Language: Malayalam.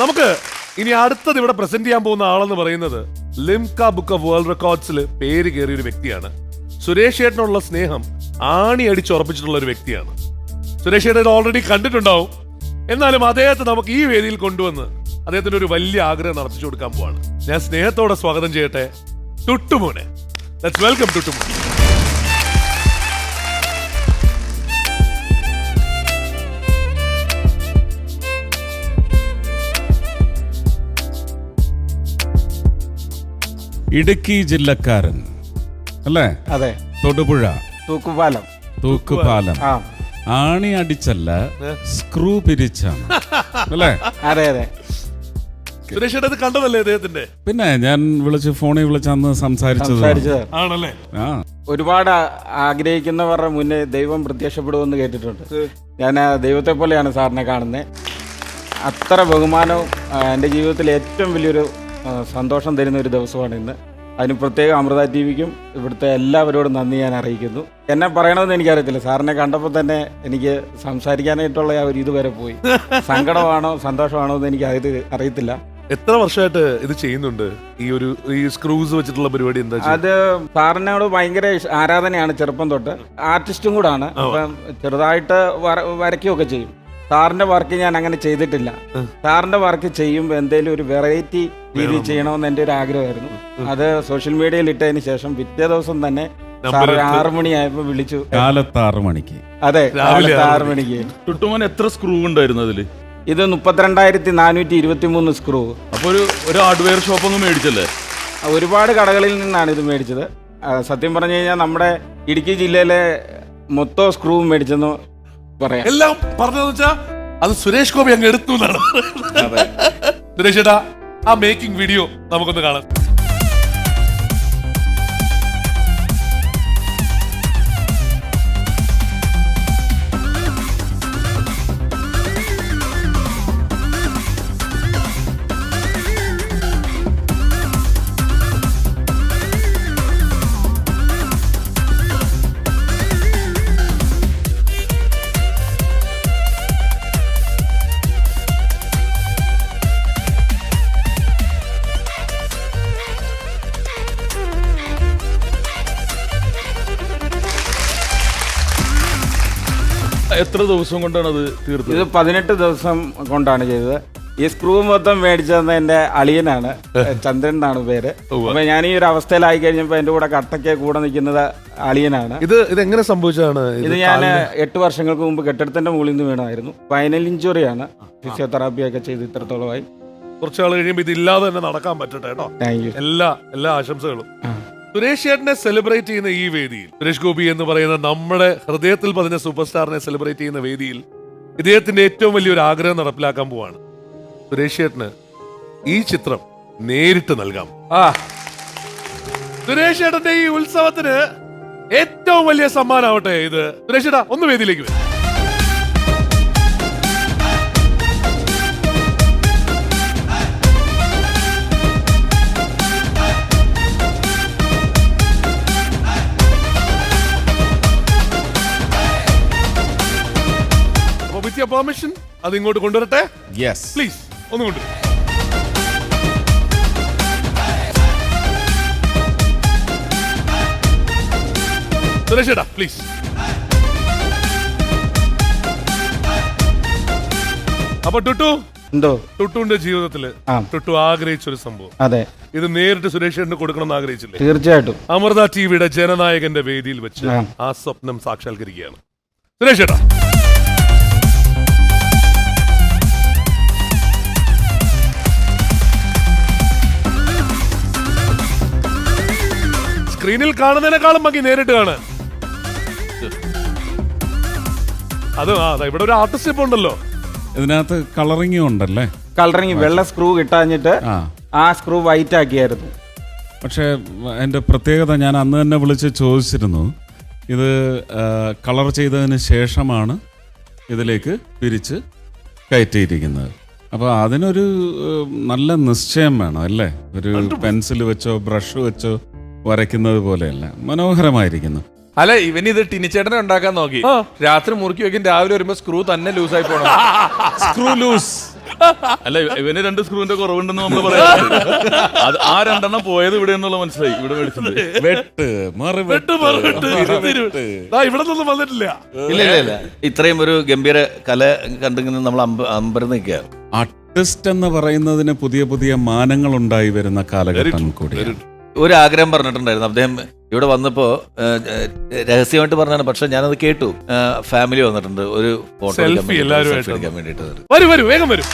നമുക്ക് ഇനി അടുത്തത് ഇവിടെ പ്രസന്റ് ചെയ്യാൻ പോകുന്ന ആളെന്ന് പറയുന്നത് ലിംക ബുക്ക് ഓഫ് വേൾഡ് റെക്കോർഡ്സിൽ പേര് കയറിയ ഒരു വ്യക്തിയാണ്. സുരേഷ് ഏട്ടനുള്ള സ്നേഹം ആണി അടിച്ചുറപ്പിച്ചിട്ടുള്ള ഒരു വ്യക്തിയാണ്. സുരേഷ് ഏട്ടൻ ഓൾറെഡി കണ്ടിട്ടുണ്ടാവും. എന്നാലും അദ്ദേഹത്തെ നമുക്ക് ഈ വേദിയിൽ കൊണ്ടുവന്ന് അദ്ദേഹത്തിന്റെ ഒരു വലിയ ആഗ്രഹം നടത്തിച്ചു കൊടുക്കാൻ പോവാണ്. ഞാൻ സ്നേഹത്തോടെ സ്വാഗതം ചെയ്യട്ടെ. ടുട്ടുമോനെ. Let's welcome Tuttumon. ഇടുക്കി ജില്ലക്കാരൻ. അല്ലേ? അതെ. തൊടുപുഴ. തൂക്കുപാലം. തൂക്കുപാലം. ആണി അടിച്ചല്ല സ്ക്രൂ പിരിച്ചാണ്. അല്ലേ? അതെ അതെ. കണ്ടതല്ലേ അദ്ദേഹത്തിന്റെ പിന്നെ ഞാൻ വിളിച്ച് ഫോണിൽ വിളിച്ച് അന്ന് സംസാരിച്ചത് സംസാരിച്ചത്. ആണല്ലേ? ആ. ഒരുപാട് ആ- ആഗ്രഹിക്കുന്നവരുടെ മുന്നേ ദൈവം പ്രത്യക്ഷപ്പെടുമെന്ന് കേട്ടിട്ടുണ്ട്. ഞാൻ ആ ദൈവത്തെ പോലെയാണ് സാറിനെ കാണുന്നത്. അത്ര ബഹുമാനവും ആ, എന്റെ ജീവിതത്തിൽ ഏറ്റവും വലിയൊരു സന്തോഷം തരുന്ന ഒരു ദിവസമാണ് ഇന്ന്. അതിന് പ്രത്യേകം അമൃത ടി വിക്കും ഇവിടുത്തെ എല്ലാവരോടും നന്ദി ഞാൻ അറിയിക്കുന്നു. എന്നെ പറയണമെന്ന് എനിക്കറിയത്തില്ല. സാറിനെ കണ്ടപ്പോൾ തന്നെ എനിക്ക് സംസാരിക്കാനായിട്ടുള്ള ആ ഒരു ഇത് വരെ പോയി. സങ്കടമാണോ സന്തോഷമാണോ എന്ന് എനിക്ക് അറിയത്തില്ല. എത്ര വർഷമായിട്ട് ഇത് ചെയ്യുന്നുണ്ട്? ഈ ഒരു ഈ സ്ക്രൂസ് വെച്ചിട്ടുള്ള പരിപാടി എന്താ? അത് സാറിനോട് ഭയങ്കര ആരാധനയാണ് ചെറുപ്പം തൊട്ട്. ആർട്ടിസ്റ്റും കൂടാണ്. അപ്പം ചെറുതായിട്ട് വര- വരയ്ക്കുകയൊക്കെ ചെയ്യും. സാറിന്റെ വർക്ക് ഞാൻ അങ്ങനെ ചെയ്തിട്ടില്ല. സാറിന്റെ വർക്ക് ചെയ്യുമ്പോൾ എന്തെങ്കിലും ഒരു വെറൈറ്റി രീതിയിൽ ചെയ്യണമെന്ന് എന്റെ ഒരു ആഗ്രഹമായിരുന്നു. അത് സോഷ്യൽ മീഡിയയിൽ ഇട്ടതിന് ശേഷം പിറ്റേ ദിവസം തന്നെ ആറു മണിയായപ്പോ വിളിച്ചു. കാലത്ത് ആറ് മണിക്ക്. അതെ രാവിലെ ആറു മണിക്ക്. ടുട്ടുമോൻ എത്ര സ്ക്രൂ ഉണ്ടായിരുന്നു അതിൽ? ഇത് മുപ്പത്തിരണ്ടായിരത്തി നാനൂറ്റി ഇരുപത്തി മൂന്ന് സ്ക്രൂ അപ്പൊ ഒരു ഒരു ഹാർഡ്വെയർ ഷോപ്പ് ഒന്നും മേടിച്ചല്ലേ? ഒരുപാട് കടകളിൽ നിന്നാണ് ഇത് മേടിച്ചത്. സത്യം പറഞ്ഞു കഴിഞ്ഞാൽ നമ്മുടെ ഇടുക്കി ജില്ലയിലെ മൊത്തം സ്ക്രൂ മേടിച്ചെന്ന്. പറയാം. എല്ലാം പറഞ്ഞതെന്ന് വെച്ചാ അത് സുരേഷ് ഗോപി അങ്ങ് എടുത്തു എന്നാണ് സുരേഷ് ആ മേക്കിംഗ് വീഡിയോ നമുക്കൊന്ന് കാണാം. എത്ര ദിവസം കൊണ്ടാണ് അത് തീർത്തത്? ഇത് പതിനെട്ട് ദിവസം കൊണ്ടാണ് ചെയ്തത്. ഈ സ്ക്രൂ മൊത്തം മേടിച്ചത് എന്റെ അളിയനാണ്. ചന്ദ്രൻ എന്നാണ് പേര്. അപ്പൊ ഞാൻ ഈ ഒരു അവസ്ഥയിലായി കഴിഞ്ഞപ്പോ എന്റെ കൂടെ കട്ടയ്ക്ക് കൂടെ നിൽക്കുന്നത് അളിയനാണ്. ഇത് ഇത് എങ്ങനെ സംഭവിച്ചതാണ്? ഇത് ഞാൻ എട്ട് വർഷങ്ങൾക്ക് മുമ്പ് കെട്ടിടത്തിന്റെ മുകളിൽ നിന്ന് വീണായിരുന്നു ഫൈനൽ ഇഞ്ചുറിയാണ് ഫിസിയോതെറാപ്പി ഒക്കെ ചെയ്ത് ഇത്രത്തോളമായി. കുറച്ചാൾ കഴിയുമ്പോൾ ഇതില്ലാതെ തന്നെ നടക്കാൻ പറ്റട്ടെ കേട്ടോ. എല്ലാ എല്ലാ ആശംസകളും. സുരേഷ് ചേട്ടനെ സെലിബ്രേറ്റ് ചെയ്യുന്ന ഈ വേദിയിൽ സുരേഷ് ഗോപി എന്ന് പറയുന്ന നമ്മുടെ ഹൃദയത്തിൽ പതിഞ്ഞ സൂപ്പർ സ്റ്റാറിനെ സെലിബ്രേറ്റ് ചെയ്യുന്ന വേദിയിൽ ഇദ്ദേഹത്തിന്റെ ഏറ്റവും വലിയൊരു ആഗ്രഹം നടപ്പിലാക്കാൻ പോവാണ്. സുരേഷ് ചേട്ടന് ഈ ചിത്രം നേരിട്ട് നൽകാം. ആ. സുരേഷ് ചേട്ടന്റെ ഈ ഉത്സവത്തിന് ഏറ്റവും വലിയ സമ്മാനമാവട്ടെ ഇത്. സുരേഷ് ഒന്ന് വേദിയിലേക്ക് വരും. യുവർ പെർമിഷൻ അത് ഇങ്ങോട്ട് കൊണ്ടുവരട്ടെ? യെസ് പ്ലീസ് ഒന്ന് കൊണ്ടുവരും. സുരേഷ് ചേട്ടാ പ്ലീസ് അപ്പൊ ടുട്ടു എന്തോ? ടുട്ടുവിന്റെ ജീവിതത്തിൽ ആ. ടുട്ടു ആഗ്രഹിച്ചൊരു സംഭവം. അതെ. ഇത് നേരിട്ട് സുരേഷ് ചേട്ടന് കൊടുക്കണം എന്ന് ആഗ്രഹിച്ചില്ലേ? തീർച്ചയായിട്ടും. അമൃത ടിവിയുടെ ജനനായകന്റെ വേദിയിൽ വെച്ച് ആ. ആ സ്വപ്നം സാക്ഷാത്കരിക്കുകയാണ്. സുരേഷ് ചേട്ടാ. സ്ക്രീനിൽ കാണുന്നതിനേക്കാളും ഭംഗി നേരിട്ട് കാണാൻ. അത് ആ ദാ ഇവിടെ ഒരു ആർട്ടിസ്റ്റ് ഇപ്പൊ ഉണ്ടല്ലോ. ഇതിനകത്ത് കളറിംഗ് ഉണ്ടല്ലേ? കളറിങ് വെള്ള സ്ക്രൂ കിട്ടാഞ്ഞിട്ട് ആ. ആ സ്ക്രൂ വൈറ്റ് ആക്കിയായിരുന്നു. പക്ഷേ എന്റെ പ്രത്യേകത ഞാൻ അന്ന് തന്നെ വിളിച്ച് ചോദിച്ചിരുന്നു. ഇത് കളർ ചെയ്തതിന് ശേഷമാണ് ഇതിലേക്ക് പിരിച്ച് കയറ്റിയിരിക്കുന്നത്. അപ്പോൾ അതിനൊരു ഏഹ്, നല്ല നിശ്ചയം വേണം അല്ലേ? ഒരു പെൻസിൽ വെച്ചോ ബ്രഷ് വെച്ചോ വരയ്ക്കുന്നത് പോലെയല്ല. മനോഹരമായിരിക്കുന്നു. അല്ല ഇവൻ ഇത് ടിനിച്ചേട്ടനെ ഉണ്ടാക്കാൻ നോക്കി. രാത്രി മുറുക്കി വെക്കും രാവിലെ വരുമ്പോ സ്ക്രൂ തന്നെ ലൂസ് ആയി പോണം. Screw loose. അല്ല ഇവന് രണ്ട് സ്ക്രൂവിന്റെ കുറവുണ്ടെന്ന് നമ്മൾ പറയാം. അത് ആ രണ്ടെണ്ണം പോയത് ഇവിടെ എന്നുള്ള മനസ്സിലായി. ഇവിടെ ഇവിടെ നിന്നും വന്നിട്ടില്ല. ഇല്ല ഇല്ല ഇല്ല. ഇത്രയും ഒരു ഗംഭീര കല കണ്ടിങ്ങനെ നമ്മൾ അമ്പ അമ്പരം നിൽക്കുക. ആർട്ടിസ്റ്റ് എന്ന് പറയുന്നതിന് പുതിയ പുതിയ മാനങ്ങൾ ഉണ്ടായി വരുന്ന കാലഘട്ടം കൂടി ഒരു ആഗ്രഹം പറഞ്ഞിട്ടുണ്ടായിരുന്നു. അദ്ദേഹം ഇവിടെ വന്നപ്പോ ഏഹ്, ഏഹ്, രഹസ്യമായിട്ട് പറഞ്ഞാണ് പക്ഷെ ഞാനത് കേട്ടു. ഫാമിലി വന്നിട്ടുണ്ട്. ഒരു ഫോട്ടോ സെൽഫി എടുക്കാൻ വേണ്ടിയിട്ട്. വരും വരും വേഗം വരൂ.